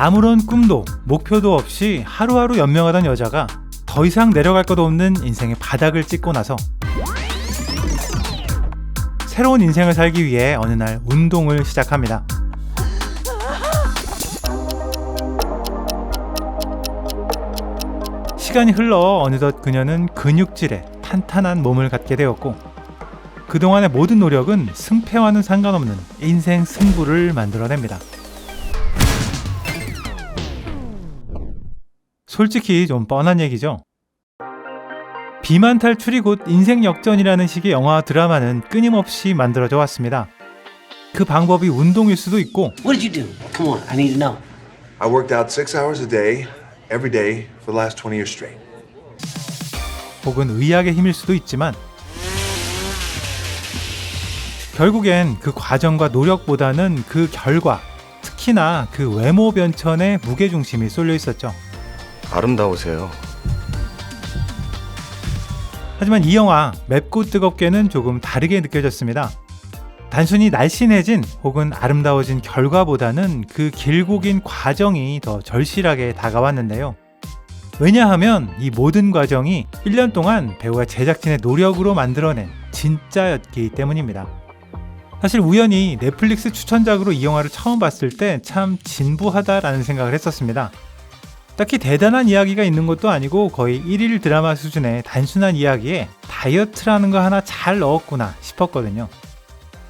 아무런 꿈도 목표도 없이 하루하루 연명하던 여자가 더 이상 내려갈 것 없는 인생의 바닥을 찍고 나서 새로운 인생을 살기 위해 어느 날 운동을 시작합니다. 시간이 흘러 어느덧 그녀는 근육질에 탄탄한 몸을 갖게 되었고 그동안의 모든 노력은 승패와는 상관없는 인생 승부를 만들어냅니다. 솔직히 좀 뻔한 얘기죠. 비만 탈출이 곧 인생 역전이라는 식의 영화 드라마는 끊임없이 만들어져 왔습니다. 그 방법이 운동일 수도 있고 What did you do? Come on, I need to know. I worked out six hours a day, every day, for the last 20 years straight. 혹은 의학의 힘일 수도 있지만 결국엔 그 과정과 노력보다는 그 결과, 특히나 그 외모 변천에 무게중심이 쏠려 있었죠. 아름다우세요. 하지만 이 영화 맵고 뜨겁게는 조금 다르게 느껴졌습니다. 단순히 날씬해진 혹은 아름다워진 결과보다는 그 길고 긴 과정이 더 절실하게 다가왔는데요. 왜냐하면 이 모든 과정이 1년 동안 배우와 제작진의 노력으로 만들어낸 진짜였기 때문입니다. 사실 우연히 넷플릭스 추천작으로 이 영화를 처음 봤을 때 참 진부하다라는 생각을 했었습니다. 딱히 대단한 이야기가 있는 것도 아니고 거의 1일 드라마 수준의 단순한 이야기에 다이어트라는 거 하나 잘 넣었구나 싶었거든요.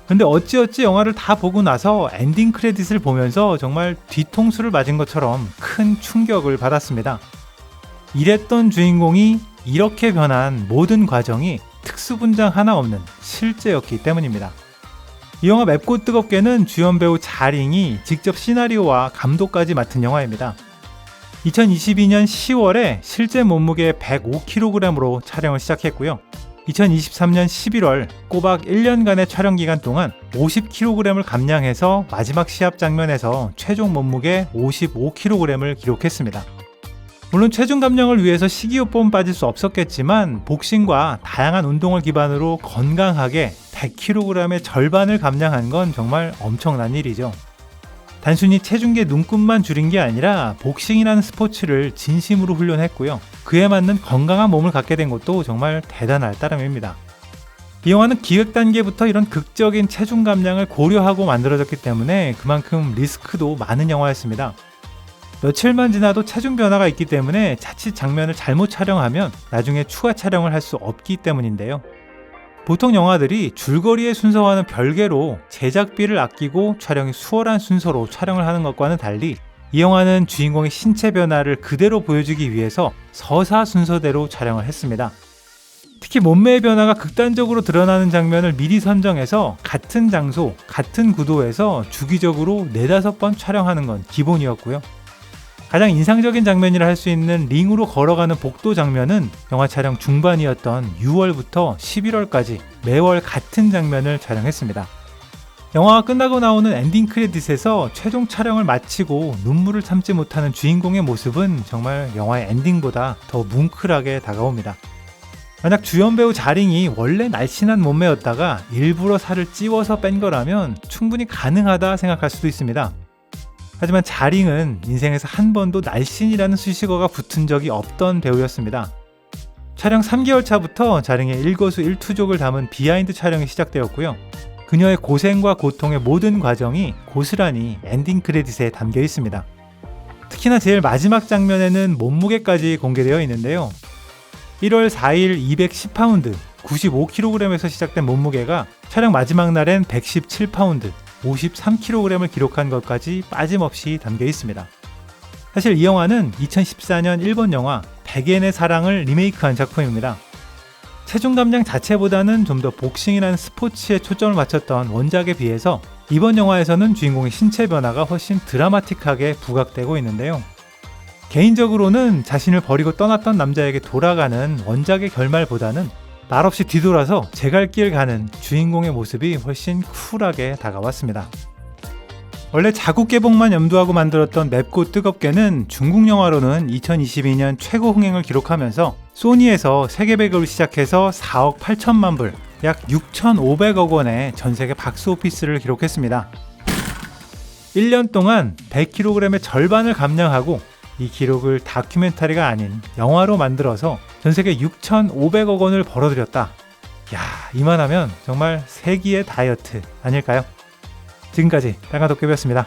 근데 어찌어찌 영화를 다 보고 나서 엔딩 크레딧을 보면서 정말 뒤통수를 맞은 것처럼 큰 충격을 받았습니다. 이랬던 주인공이 이렇게 변한 모든 과정이 특수분장 하나 없는 실제였기 때문입니다. 이 영화 맵고 뜨겁게는 주연 배우 자링이 직접 시나리오와 감독까지 맡은 영화입니다. 2022년 10월에 실제 몸무게 105kg으로 촬영을 시작했고요. 2023년 11월 꼬박 1년간의 촬영 기간 동안 50kg을 감량해서 마지막 시합 장면에서 최종 몸무게 55kg을 기록했습니다. 물론 체중 감량을 위해서 식이요법은 빠질 수 없었겠지만 복싱과 다양한 운동을 기반으로 건강하게 100kg의 절반을 감량한 건 정말 엄청난 일이죠. 단순히 체중계 눈금만 줄인 게 아니라 복싱이라는 스포츠를 진심으로 훈련했고요. 그에 맞는 건강한 몸을 갖게 된 것도 정말 대단할 따름입니다. 이 영화는 기획 단계부터 이런 극적인 체중 감량을 고려하고 만들어졌기 때문에 그만큼 리스크도 많은 영화였습니다. 며칠만 지나도 체중 변화가 있기 때문에 자칫 장면을 잘못 촬영하면 나중에 추가 촬영을 할 수 없기 때문인데요. 보통 영화들이 줄거리의 순서와는 별개로 제작비를 아끼고 촬영이 수월한 순서로 촬영을 하는 것과는 달리 이 영화는 주인공의 신체 변화를 그대로 보여주기 위해서 서사 순서대로 촬영을 했습니다. 특히 몸매의 변화가 극단적으로 드러나는 장면을 미리 선정해서 같은 장소, 같은 구도에서 주기적으로 네다섯 번 촬영하는 건 기본이었고요. 가장 인상적인 장면이라 할 수 있는 링으로 걸어가는 복도 장면은 영화 촬영 중반이었던 6월부터 11월까지 매월 같은 장면을 촬영했습니다. 영화가 끝나고 나오는 엔딩 크레딧에서 최종 촬영을 마치고 눈물을 참지 못하는 주인공의 모습은 정말 영화의 엔딩보다 더 뭉클하게 다가옵니다. 만약 주연 배우 자링이 원래 날씬한 몸매였다가 일부러 살을 찌워서 뺀 거라면 충분히 가능하다 생각할 수도 있습니다. 하지만 자링은 인생에서 한 번도 날씬이라는 수식어가 붙은 적이 없던 배우였습니다. 촬영 3개월 차부터 자링의 일거수 일투족을 담은 비하인드 촬영이 시작되었고요. 그녀의 고생과 고통의 모든 과정이 고스란히 엔딩 크레딧에 담겨 있습니다. 특히나 제일 마지막 장면에는 몸무게까지 공개되어 있는데요. 1월 4일 210파운드, 95kg에서 시작된 몸무게가 촬영 마지막 날엔 117파운드, 53kg을 기록한 것까지 빠짐없이 담겨 있습니다. 사실 이 영화는 2014년 일본 영화 백엔의 사랑을 리메이크한 작품입니다. 체중 감량 자체보다는 좀 더 복싱이라는 스포츠에 초점을 맞췄던 원작에 비해서 이번 영화에서는 주인공의 신체 변화가 훨씬 드라마틱하게 부각되고 있는데요. 개인적으로는 자신을 버리고 떠났던 남자에게 돌아가는 원작의 결말보다는 말없이 뒤돌아서 제 갈 길 가는 주인공의 모습이 훨씬 쿨하게 다가왔습니다. 원래 자국 개봉만 염두하고 만들었던 맵고 뜨겁게는 중국 영화로는 2022년 최고 흥행을 기록하면서 소니에서 세계 배급을 시작해서 4억 8천만 불, 약 6,500억 원의 전 세계 박스 오피스를 기록했습니다. 1년 동안 100kg의 절반을 감량하고 이 기록을 다큐멘터리가 아닌 영화로 만들어서 전 세계 6,500억 원을 벌어들였다. 야, 이만하면 정말 세기의 다이어트 아닐까요? 지금까지 빨간 도깨비였습니다.